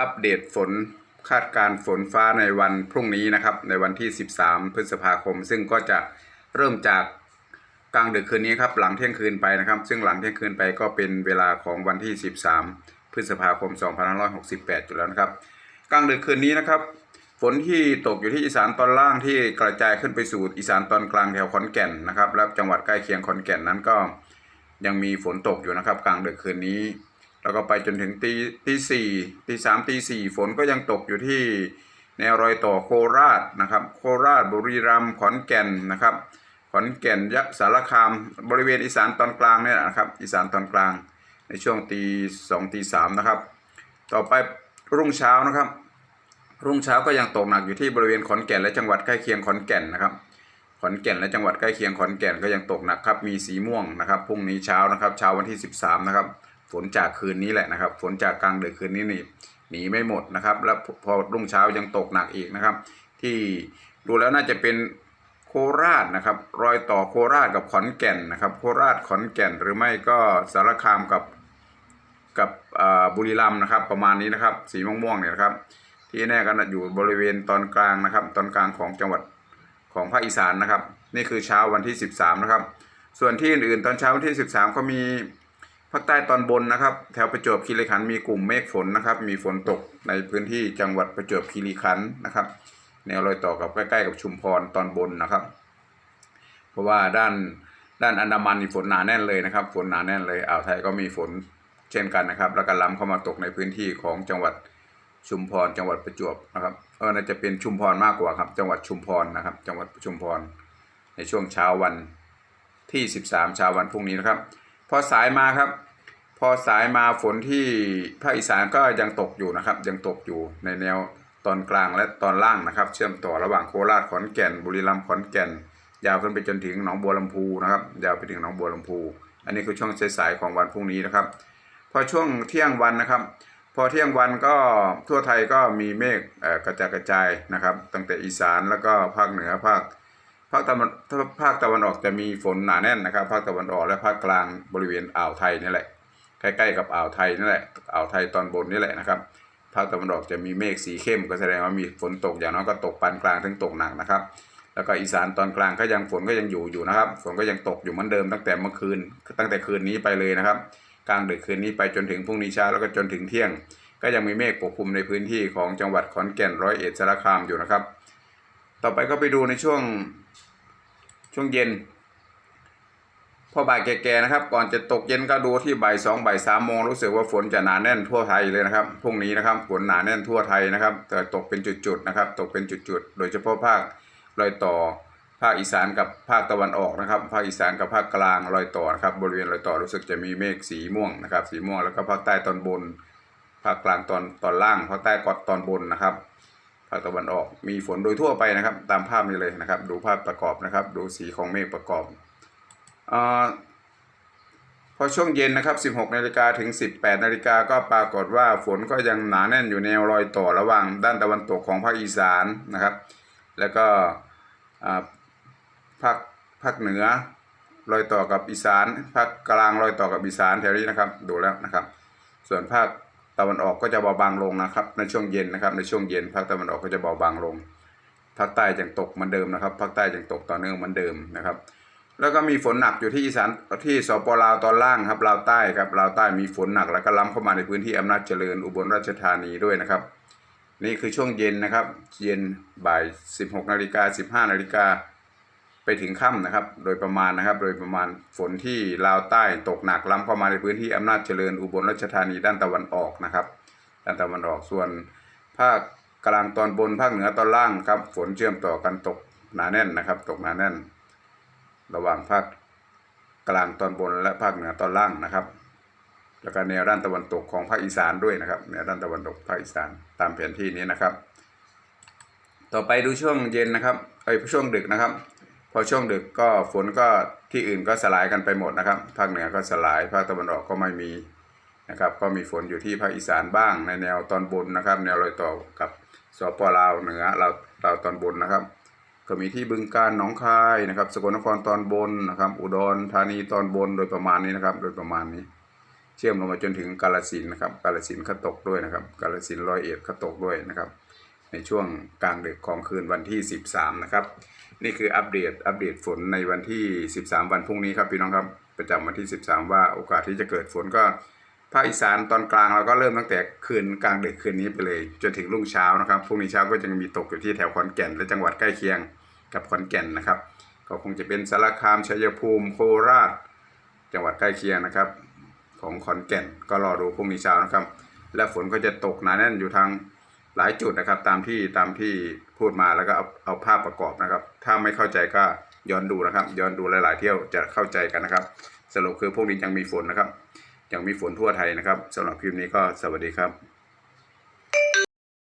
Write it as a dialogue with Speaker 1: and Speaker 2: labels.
Speaker 1: อัปเดตฝนคาดการฝนฟ้าในวันพรุ่งนี้นะครับในวันที่ 13 พฤษภาคม ซึ่งก็จะเริ่มจากกลางดึกคืนนี้ครับหลังเที่ยงคืนไปนะครับ ซึ่งหลังเที่ยงคืนไปก็เป็นเวลาของวันที่ 13 พฤษภาคม 2568อยู่แล้วนะครับ กลางดึกคืนนี้นะครับ ฝนที่ตกอยู่ที่อีสานตอนล่างที่กระจายขึ้นไปสู่อีสานตอนกลางแถวขอนแก่นนะครับและจังหวัดใกล้เคียงขอนแก่นนั้นก็ยังมีฝนตกอยู่นะครับ กลางดึกคืนนี้ แล้วก็ไปจนถึงตีตีสี่ตีสามตีสี่ฝนก็ยังตกอยู่ที่แนวรอยต่อโคราชนะครับ โคราชบุรีรัมย์ขอนแก่นนะครับ ขอนแก่นยะสารคามบริเวณอีสานตอนกลางเนี่ยนะครับ อีสานตอนกลาง ในช่วงตีสองตีสามนะครับ ต่อไปรุ่งเช้านะครับ รุ่งเช้าก็ยังตกหนักอยู่ที่บริเวณขอนแก่นและจังหวัดใกล้เคียงขอนแก่นนะครับ ขอนแก่นและจังหวัดใกล้เคียงขอนแก่นก็ยังตกหนักครับ มีสีม่วงนะครับ พรุ่งนี้เช้านะครับ เช้าวันที่ 13 นะครับ ฝนจากคืนนี้แหละนะครับ ฝนจากกลางดึกคืนนี้นี่หนีไม่หมดนะครับ แล้วพอรุ่งเช้ายังตกหนักอีกนะครับ ที่ดูแล้วน่าจะเป็นโคราชนะครับ รอยต่อโคราชกับขอนแก่นนะครับ โคราชขอนแก่นหรือไม่ก็สารคามกับกับบุรีรัมย์นะครับ ประมาณนี้นะครับ สีม่วงๆเนี่ยนะครับ ที่แน่กันอยู่บริเวณตอนกลางนะครับ ตอนกลางของจังหวัดของภาคอีสานนะครับ นี่คือเช้าวันที่ 13 นะครับ ส่วนที่อื่นๆ ตอนเช้าวันที่ 13 ก็มี ภาคใต้ตอนบนนะครับ แถวประจวบคีรีขันธ์มีกลุ่มเมฆฝนนะครับ มีฝนตกในพื้นที่จังหวัดประจวบคีรีขันธ์นะครับ แนวรอยต่อกับใกล้ๆกับชุมพรตอนบนนะครับ เพราะว่าด้านด้านอันดามันนี่ฝนหนาแน่นเลยนะครับ ฝนหนาแน่นเลยอ่าวไทยก็มีฝนเช่นกันนะครับ แล้วก็ล้ำเข้ามาตกในพื้นที่ของจังหวัดชุมพร จังหวัดประจวบนะครับเออน่าจะเป็นชุมพรมากกว่าครับ จังหวัดชุมพรนะครับ จังหวัดชุมพรในช่วงเช้าวันที่ 13เช้าวันพรุ่งนี้นะครับ พอสายมาครับ พอสายมาฝนที่ภาคอีสานก็ยังตกอยู่นะครับ ยังตกอยู่ในแนวตอนกลางและตอนล่างนะครับ เชื่อมต่อระหว่างโคราชขอนแก่น บุรีรัมย์ขอนแก่น ยาวขึ้นไปจนถึงหนองบัวลำพูนะครับ ยาวไปถึงหนองบัวลำพู อันนี้คือช่วงสายๆของวันพรุ่งนี้นะครับ พอช่วงเที่ยงวันนะครับ พอเที่ยงวันก็ทั่วไทยก็มีเมฆกระจายกระจายนะครับ ตั้งแต่อีสานแล้วก็ภาคเหนือภาค ภาคตะวันภาคตะวันออกจะมีฝนหนาแน่นนะครับ ภาคตะวันออกและภาคกลางบริเวณอ่าวไทยนี่แหละใกล้ๆกับอ่าวไทยนี่แหละอ่าวไทยตอนบนนี่แหละนะครับภาคตะวันออกจะมีเมฆสีเข้มก็แสดงว่ามีฝนตกอย่างน้อยก็ตกปานกลางถึงตกหนักนะครับ แล้วก็อีสานตอนกลางก็ยังฝนก็ยังอยู่อยู่นะครับ ฝนก็ยังตกอยู่เหมือนเดิมตั้งแต่เมื่อคืนตั้งแต่คืนนี้ไปเลยนะครับ กลางดึกคืนนี้ไปจนถึงพรุ่งนี้เช้าแล้วก็จนถึงเที่ยง ก็ยังมีเมฆปกคลุมในพื้นที่ของจังหวัดขอนแก่นร้อยเอ็ดสารคามอยู่นะครับ ต่อไปก็ไปดูในช่วงช่วงเย็น พอบ่ายแก่ๆนะครับ ก่อนจะตกเย็นก็ดูที่บ่ายสองบ่ายสามโมงรู้สึกว่าฝนจะหนาแน่นทั่วไทยเลยนะครับพรุ่งนี้นะครับฝนหนาแน่นทั่วไทยนะครับ แต่ตกเป็นจุดๆนะครับ ตกเป็นจุดๆ โดยเฉพาะภาครอยต่อภาคอีสานกับภาคตะวันออกนะครับ ภาคอีสานกับภาคกลางรอยต่อนะครับ บริเวณรอยต่อรู้สึกจะมีเมฆสีม่วงนะครับ สีม่วงแล้วก็ภาคใต้ตอนบน ภาคกลางตอนตอนล่างภาคใต้กอดตอนบนนะครับาคตะวันออก มีฝนโดยทั่วไปนะครับ ตามภาพนี้เลยนะครับ ดูภาพประกอบนะครับ ดูสีของเมฆประกอบอพอช่วงเย็นนะครับ 16นาฬิกาถึง 18นาฬิกาก็ปรากฏว่าฝนก็ยังหนาแน่นอยู่แนวรอยต่อระหว่างด้านตะวันตกของภาคอีสานนะครับ แล้วก็ภาคภาคเหนือรอยต่อกับอีสานภาคกลางรอยต่อกับอีสานแถวนี้นะครับ ดูแล้วนะครับ ส่วนภาค ตะวันออกก็จะเบาบางลงนะครับในช่วงเย็นนะครับ ในช่วงเย็นภาคตะวันออกก็จะเบาบางลงภาคใต้ยังตกเหมือนเดิมนะครับภาคใต้ยังตกต่อเนื่องเหมือนเดิมนะครับ แล้วก็มีฝนหนักอยู่ที่อีสานที่สปลาวตอนล่างครับลาวใต้ครับลาวใต้มีฝนหนักแล้วก็ล้ำเข้ามาในพื้นที่อำนาจเจริญอุบลราชธานีด้วยนะครับ นี่คือช่วงเย็นนะครับ เย็นบ่าย 16นาฬิกา15นาฬิกา ไปถึงค่ำนะครับ โดยประมาณนะครับ โดยประมาณฝนที่ลาวใต้ตกหนักล้ำเข้ามาในพื้นที่อำนาจเจริญอุบลราชธานีด้านตะวันออกนะครับ ด้านตะวันออกส่วนภาคกลางตอนบนภาคเหนือตอนล่างครับ ฝนเชื่อมต่อกันตกหนาแน่นนะครับ ตกหนาแน่น ระหว่างภาคกลางตอนบนและภาคเหนือตอนล่างนะครับ แล้วก็แนวด้านตะวันตกของภาคอีสานด้วยนะครับแนวด้านตะวันตกภาคอีสานตามแผนที่นี้นะครับ ต่อไปดูช่วงเย็นนะครับไอ้ช่วงดึกนะครับ อช่วงดึกก็ฝนก็ที่อื่นก็สลายกันไปหมดนะครับ ภาคเหนือก็สลาย ภาคตะวันออกก็ไม่มีนะครับ ก็มีฝนอยู่ที่ภาคอีสานบ้างในแนวตอนบนนะครับ แนวรอยต่อกับสปลาวเหนือเราเราตอนบนนะครับ ก็มีที่บึงกาฬหนองคายนะครับ สกลนครตอนบนนะครับ อุดรธานีตอนบนโดยประมาณนี้นะครับ โดยประมาณนี้ เชื่อมลงมาจนถึงกาลสินนะครับ กาลสินก็ตกด้วยนะครับ กาลสินร้อยเอ็ดก็ตกด้วยนะครับ ในช่วงกลางดึกของคืนวันที่ 13 นะครับ นี่คืออัปเดตอัปเดตฝนในวันที่ 13 วันพรุ่งนี้ครับพี่น้องครับประจำวันที่ 13 ว่าโอกาสที่จะเกิดฝนก็ภาคอีสานตอนกลางเราก็เริ่มตั้งแต่คืนกลางดึกคืนนี้ไปเลย จนถึงรุ่งเช้านะครับพรุ่งนี้เช้าก็จะมีตกอยู่ที่แถวขอนแก่น และจังหวัดใกล้เคียงกับขอนแก่นนะครับ ก็คงจะเป็นสารคามชัยภูมิโคราช จังหวัดใกล้เคียงนะครับ ของขอนแก่นก็รอดูพรุ่งนี้เช้านะครับ และฝนก็จะตกหนาแน่นอยู่ทาง หลายจุดนะครับ ตามที่ตามที่พูดมาแล้วก็เอาเอาภาพประกอบนะครับ ถ้าไม่เข้าใจก็ย้อนดูนะครับ ย้อนดูหลาย ๆ เที่ยวจะเข้าใจกันนะครับ สรุปคือพวกนี้ยังมีฝนนะครับ ยังมีฝนทั่วไทยนะครับสำหรับคลิปนี้ก็สวัสดีครับ